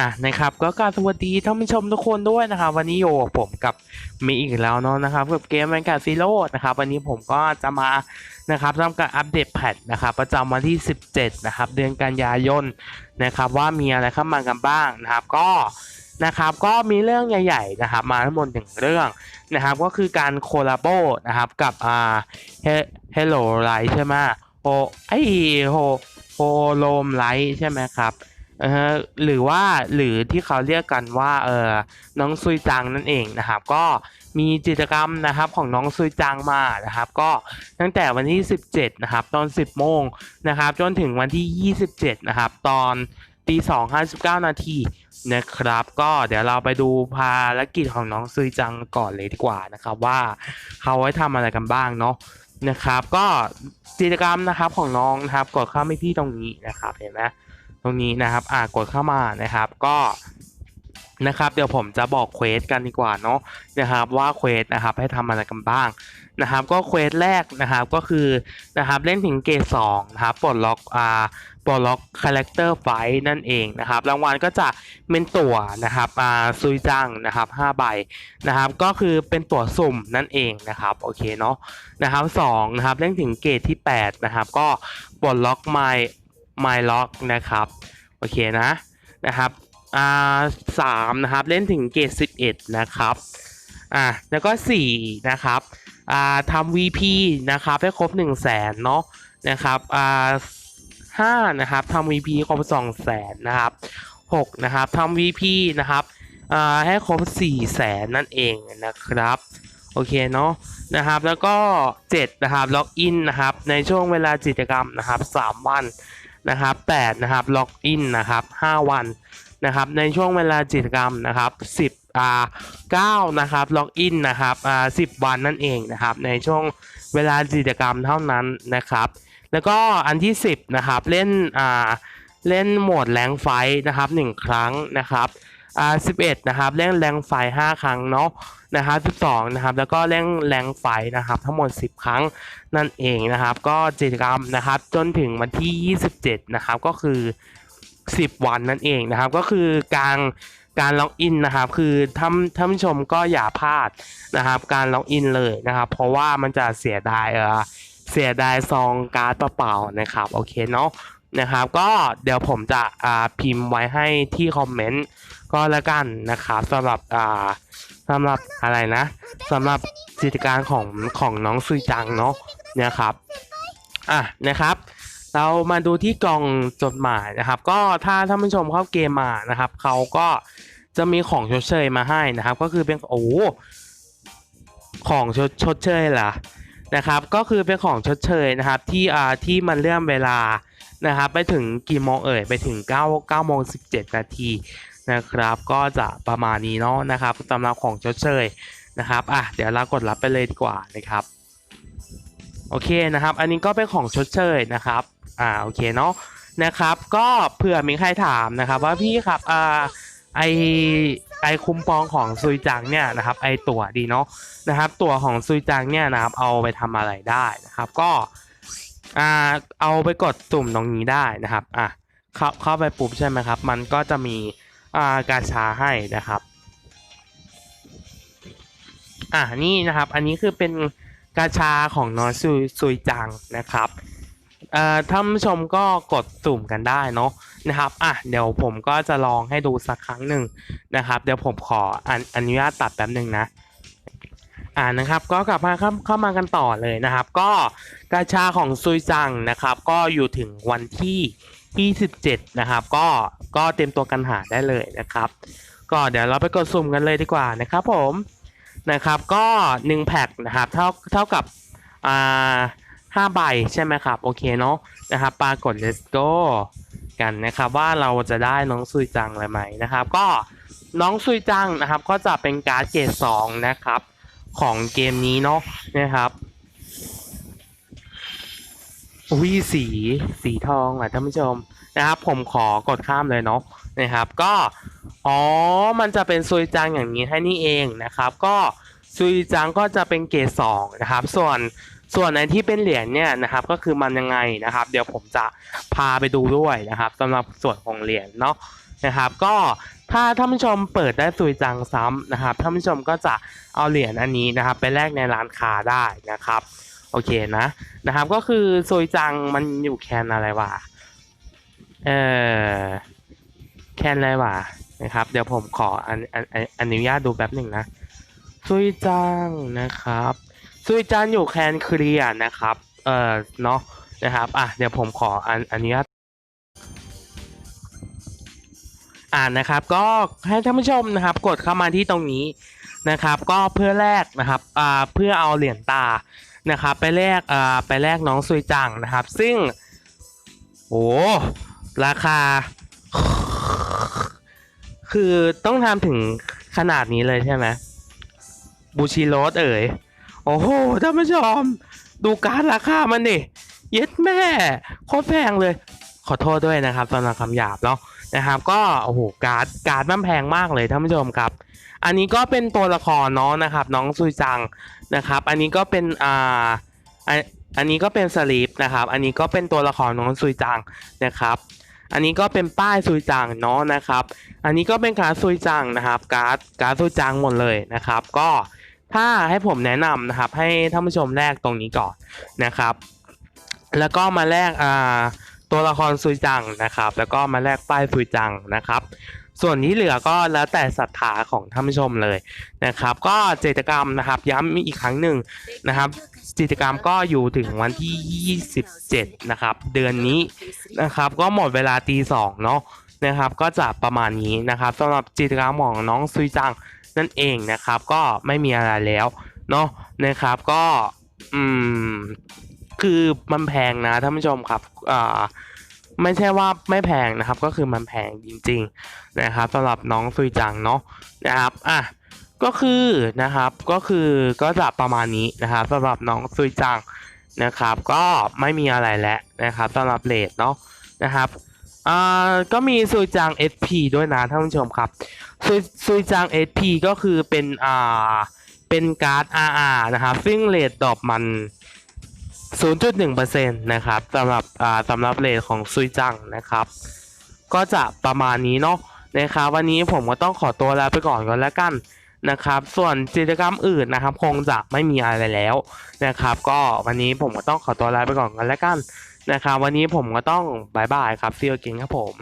อะนะครับก็กรารสวัสดีท่านผู้ชมทุกคนด้วยนะครับ วันนี้อยู่กับผมกับมีอีกแล้วเนาะนะครับกับเกมแมนการ์ซีโร่นะครับวันนี้ผมก็จะมานะครับทำการอัปเดตแพทนะครับประจำวันที่ 17 นะครับ เดือนกันยายนนะครับว่ามีอะไรเข้ามากันบ้างนะครับ ก็นะครับก็มีเรื่องใหญ่ๆนะครับมาทั้งหมดหนึ่งเรื่องนะครับ ก็คือการโคลาโบนะครับกับอ่าเฮลโลไลท์ใช่ไหมโอไอโฮโฮโลมไลท์ใช่ไหมครับ นะฮะหรือว่าหรือที่เขาเรียกกันว่าเออน้องซุยจังนั่นเองนะครับ ก็มีกิจกรรมนะครับของน้องซุยจังมานะครับ ก็ตั้งแต่วันที่ 17 นะครับ ตอน 10 โมงนะครับ จนถึงวันที่ 27 นะครับ ตอนตี2 59นาทีนะครับ ก็เดี๋ยวเราไปดูภารกิจของน้องซุยจังก่อนเลยดีกว่านะครับว่าเขาไว้ทำอะไรกันบ้างเนาะนะครับ ก็กิจกรรมนะครับของน้องนะครับกดเข้าไม่ที่ตรงนี้นะครับเห็นไหม ตรงนี้นะครับอ่ากดเข้ามานะครับก็นะครับเดี๋ยวผมจะบอกเควสกันดีกว่าเนาะนะครับว่าเควสนะครับให้ทำอะไรกันบ้างนะครับ ก็เควสแรกนะครับก็คือนะครับเล่นถึงเกรดสองนะครับปลดล็อกอ่าปลดล็อกคาแรคเตอร์ไฟนั่นเองนะครับรางวัลก็จะเป็นตั๋วนะครับอ่าซุยจังนะครับ5ใบนะครับก็คือเป็นตั๋วสุ่มนั่นเองนะครับโอเคเนาะนะครับสองนะครับเล่นถึงเกรดที่แปดนะครับก็ปลดล็อกไม My Lock นะครับ โอเคนะนะครับอ่าสามนะครับ เล่นถึงเกรด11นะครับอ่าแล้วก็4นะครับอ่าทำ VP นะครับให้ครบ1 0 0 0 0แสนเนาะนะครับอ่าห้านะครับทำ VP ครบ2 0 0แสนนะครับ6นะครับทำ VP นะครับอ่าให้ครบ4 0 0แสนนั่นเองนะครับโอเคเนาะนะครับแล้วก็ 7 นะครับล็อกอินนะครับในช่วงเวลากิจกรรมนะครับ 3 วัน นะครับ8นะครับล็อกอินนะครับ5วันนะครับในช่วงเวลากิจกรรมนะครับ10อ่า9นะครับล็อกอินนะครับอ่า10 วันนั่นเองนะครับในช่วงเวลากิจกรรมเท่านั้นนะครับแล้วก็อันที่ 10นะครับเล่นอ่าเล่นโหมดแรงไฟนะครับ 1 ครั้งนะครับ อ่า11นะครับเล่นแรงไฟ5ครั้งเนาะนะครับ12นะครับแล้วก็เล่นแรงไฟนะครับทั้งหมด10ครั้งนั่นเองนะครับ ก็กิจกรรมนะครับจนถึงวันที่27นะครับก็คือ10วันนั่นเองนะครับ ก็คือการการล็อกอินนะครับคือท่านท่านผู้ชมก็อย่าพลาดนะครับ การล็อกอินเลยนะครับ เพราะว่ามันจะเสียดายเออเสียดายซองการ์ดเปล่าๆนะครับ โอเคเนาะ นะครับ ก็เดี๋ยวผมจะพิมพ์ไว้ให้ที่คอมเมนต์ก็แล้วกันนะครับสำหรับสำหรับอะไรนะสำหรับกิจการของของน้องซุยจังเนาะนะครับอะนะครับเรามาดูที่กล่องจดหมายนะครับ ก็ถ้าท่านผู้ชมเข้าเกมมานะครับเขาก็จะมีของชดเชยมาให้นะครับ ก็คือเป็นโอ้ของชดชดเชยล่ะนะครับ ก็คือเป็นของชดเชยนะครับ ที่อ่าที่มันเลื่อนเวลา นะครับไปถึงกี่โมงเอ่ยไปถึง9 9โมง17 นาทีนะครับ ก็จะประมาณนี้เนาะนะครับสำหรับของชดเชยนะครับอะเดี๋ยวเรากดรับไปเลยดีกว่านะครับโอเคนะครับ อันนี้ก็เป็นของชดเชยนะครับอ่าโอเคเนาะนะครับ ก็เผื่อมีใครถามนะครับ ว่าพี่ครับอ่าไอไอคุมปองของซุยจังเนี่ยนะครับไอตั๋วดีเนาะนะครับตั๋วของซุยจังเนี่ยนะครับเอาไปทำอะไรได้นะครับ ก็ อ่าเอาไปกดตุ่มตรงนี้ได้นะครับอะเข้าเข้าไปปุ๊บใช่ไหมครับ มันก็จะมีอ่ากาชาให้นะครับอ่านี่นะครับ อันนี้คือเป็นกาชาของน้อซุยซุยจังนะครับเอ่อท่านผู้ชมก็กดสุ่มกันได้เนาะนะครับอะเดี๋ยวผมก็จะลองให้ดูสักครั้งหนึ่งนะครับ เดี๋ยวผมขอออนุญาตตัดแป๊บหนึ่งนะ อ่านะครับก็กลับมาเข้าเข้ามากันต่อเลยนะครับ ก็กาชาของซุยจังนะครับ ก็อยู่ถึงวันที่ 27 นะครับ ก็ก็เตรียมตัวกันหาได้เลยนะครับ ก็เดี๋ยวเราไปกดสุ่มกันเลยดีกว่านะครับผมนะครับก็ 1 แพ็คนะครับเท่าเท่ากับอ่าห้าใบใช่ไหมครับ โอเคเนาะนะครับปรากฏ let's go กันนะครับว่าเราจะได้น้องซุยจังอะไรไหมนะครับ ก็น้องซุยจังนะครับก็จะเป็นการ์ดเกรดสองนะครับ ของเกมนี้เนาะนะครับวิสีสีทองอะท่านผู้ชมนะครับ ผมขอกดข้ามเลยเนาะนะครับ ก็อ๋อมันจะเป็นซุยจังอย่างนี้ให้นี่เองนะครับ ก็ซุยจังก็จะเป็นเกรดสองนะครับ ส่วนส่วนในที่เป็นเหรียญเนี่ยนะครับ ก็คือมันยังไงนะครับ เดี๋ยวผมจะพาไปดูด้วยนะครับสำหรับส่วนของเหรียญเนาะ นะครับ ก็ถ้าท่านผู้ชมเปิดได้ซุยจังซ้ำนะครับท่านผู้ชมก็จะเอาเหรียญอันนี้นะครับ ไปแลกในร้านค้าได้นะครับ โอเคนะนะครับ ก็คือซุยจังมันอยู่แคนอะไรวะเออแคนอะไรวะนะครับ เดี๋ยวผมขออันอนอนอนุญาตดูแป๊บหนึ่งนะซุยจังนะครับซุยจังอยู่แคนเคลียนะครับเออเนาะนะครับ อะ เดี๋ยวผมขออันอนุญาต อ่านนะครับ ก็ให้ท่านผู้ชมนะครับ กดเข้ามาที่ตรงนี้นะครับ ก็เพื่อแลกนะครับอ่าเพื่อเอาเหรียญตานะครับ ไปแลกอ่าไปแลกน้องซุยจังนะครับ ซึ่งโอ้ราคา คือต้องทำถึงขนาดนี้เลยใช่ไหมบูชิโรสเอ๋ยโอ้โหท่านผู้ชม ดูการราคามันดิเย็ดแม่โคตรแพงเลย ขอโทษด้วยนะครับสำหรับคำหยาบเนาะ นะครับก็โอ้โหการ์ดการ์ดมันแพงมากเลยท่านผู้ชมครับ อันนี้ก็เป็นตัวละครเนาะนะครับ น้องซุยจังนะครับ อันนี้ก็เป็นอ่าอันอันนี้ก็เป็นสลีปนะครับ อันนี้ก็เป็นตัวละครน้องซุยจังนะครับ อันนี้ก็เป็นป้ายซุยจังเนาะนะครับ อันนี้ก็เป็นการ์ดซุยจังนะครับ การ์ดการ์ดซุยจังหมดเลยนะครับ ก็ถ้าให้ผมแนะนำนะครับ ให้ท่านผู้ชมแลกตรงนี้ก่อนนะครับ แล้วก็มาแลกอ่า ตัวละครซุยจังนะครับ แล้วก็มาแลกป้ายซุยจังนะครับ ส่วนที่เหลือก็แล้วแต่ศรัทธาของท่านผู้ชมเลยนะครับ ก็กิจกรรมนะครับย้ำอีกครั้งหนึ่งนะครับกิจกรรมก็อยู่ถึงวันที่ 27 นะครับ เดือนนี้นะครับ ก็หมดเวลาตีสองเนาะนะครับ ก็จะประมาณนี้นะครับสำหรับกิจกรรมของน้องซุยจังนั่นเองนะครับ ก็ไม่มีอะไรแล้วเนาะนะครับก็อืม คือมันแพงนะท่านผู้ชมครับอ่าไม่ใช่ว่าไม่แพงนะครับ ก็คือมันแพงจริง ๆนะครับสำหรับน้องซุยจังเนาะนะครับอะก็คือนะครับก็คือก็จะประมาณนี้นะครับสำหรับน้องซุยจังนะครับ ก็ไม่มีอะไรแล้วนะครับสำหรับเลทเนาะนะครับอ่าก็มีซุยจัง SP ด้วยนะท่านผู้ชมครับซุยซุยจัง SP ก็คือเป็นอ่าเป็นการ์ด RR นะครับ ซึ่งเลทดอกมัน 0.1%นะครับสำหรับสำหรับเลทของซุยจังนะครับ ก็จะประมาณนี้เนาะนะครับวันนี้ผมก็ต้องขอตัวลาไปก่อนก่อนแล้วกันนะครับ ส่วนกิจกรรมอื่นนะครับ คงจะไม่มีอะไรแล้วนะครับ ก็วันนี้ผมก็ต้องขอตัวลาไปก่อนกันแล้วกันนะครับ วันนี้ผมก็ต้องบายบายครับซีโอเกนครับผม